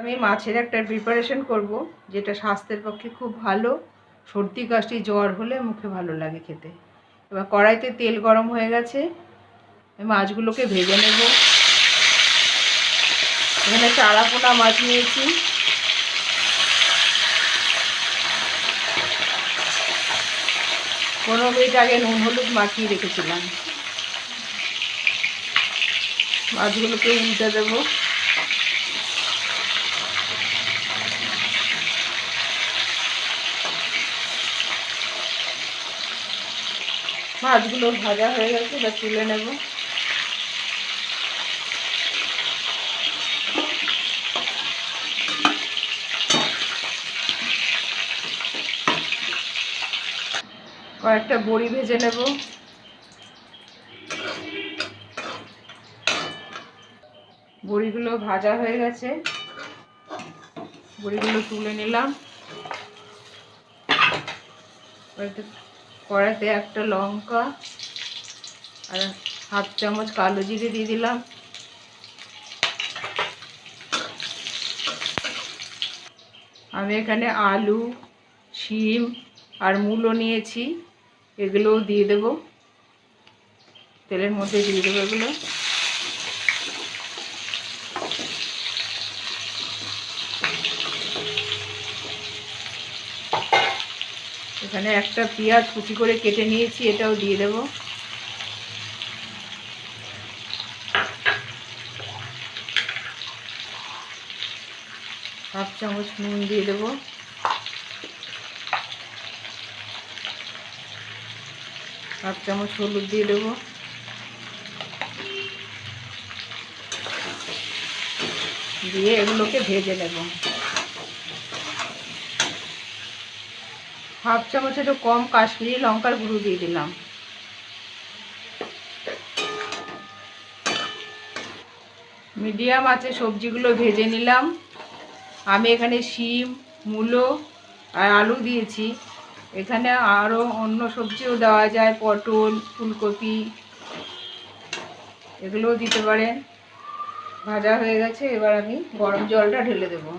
আমি মাছের একটা প্রিপারেশন করব, যেটা স্বাস্থ্যের পক্ষে খুব ভালো। সর্দি, কাশি, জ্বর হলে মুখে ভালো লাগে খেতে। এবার কড়াইতে তেল গরম হয়ে গেছে। মাছগুলোকে ভেজে নেব। এখানে চারা পোনা মাছ নিয়েছি। পনেরো মিনিট আগে নুন, হলুদ মাখিয়ে রেখেছিলাম। মাছগুলোকে উল্টে দেবো। মাছগুলো ভাজা হয়ে গেছে, এবার তুলে নেব। কয়েকটা বড়ি ভেজে নেব। বড়িগুলো ভাজা হয়ে গেছে। বড়িগুলো তুলে নিলাম। কয়েকটা কড়াইতে একটা লঙ্কা আর হাফ চামচ কালো জিরে দিয়ে দিলাম। আমি এখানে আলু, শিম আর মূলো নিয়েছি, এগুলোও দিয়ে দেব। তেলের মধ্যে দিয়ে দেবো এগুলো। এখানে একটা পেঁয়াজ কুচি করে কেটে নিয়েছি, এটাও দিয়ে দেব। হাফ চামচ নুন দিয়ে দেব। হাফ চামচ হলুদ দিয়ে দেব। দিয়ে এগুলোকে ভেজে নেব। হাফ চামচ একটু কম কাশ্মীরি লঙ্কার গুঁড়ো দিয়ে দিলাম। মিডিয়াম আছে সবজিগুলো ভেজে নিলাম। আমি এখানে শিম, মূলো আর আলু দিয়েছি। এখানে আরও অন্য সবজিও দেওয়া যায়, পটল, ফুলকপি। এগুলোও দিতে পারেন। ভাজা হয়ে গেছে, এবার আমি গরম জলটা ঢেলে দেবো।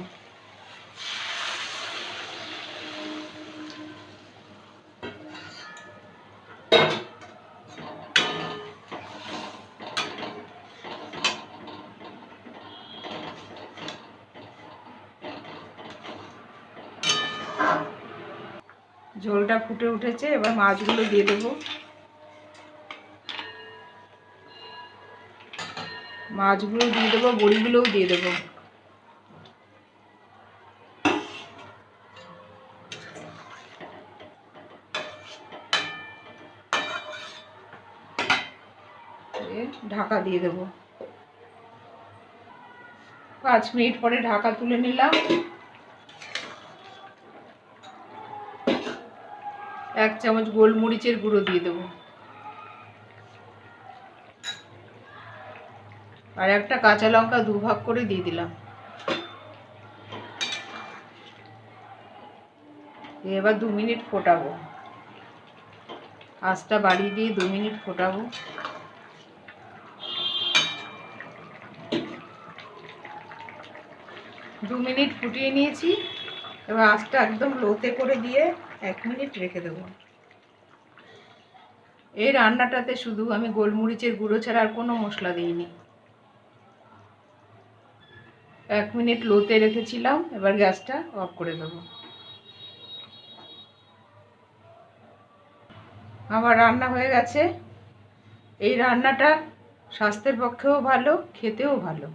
ঝোলটা ফুটে উঠেছে, এবার মাছগুলো দিয়ে দেবো। মাছগুলো দিয়ে দেবো, বড়িগুলোও দিয়ে দেবো। ঢাকা দিয়ে দেবো। পাঁচ মিনিট পরে ঢাকা তুলে নিলাম। এক চামচ গোলমরিচের গুঁড়ো দিয়ে দেবো। আর একটা কাঁচা লঙ্কা দুভাগ করে দিয়ে দিলাম। এবার দু মিনিট ফোটাবো। আঁচটা বাড়িয়ে দিয়ে দু মিনিট ফোটাবো। দু মিনিট ফুটিয়ে নিয়েছি। এবার আঁচটা একদম লোতে করে দিয়ে এক মিনিট রেখে দেবো। এই রান্নাটাতে শুধু আমি গোলমরিচের গুঁড়ো ছাড়া আর কোনো মশলা দিইনি। এক মিনিট লোতে রেখেছিলাম, এবার গ্যাসটা অফ করে দেবো। আমার রান্না হয়ে গেছে। এই রান্নাটা স্বাস্থ্যের পক্ষেও ভালো, খেতেও ভালো।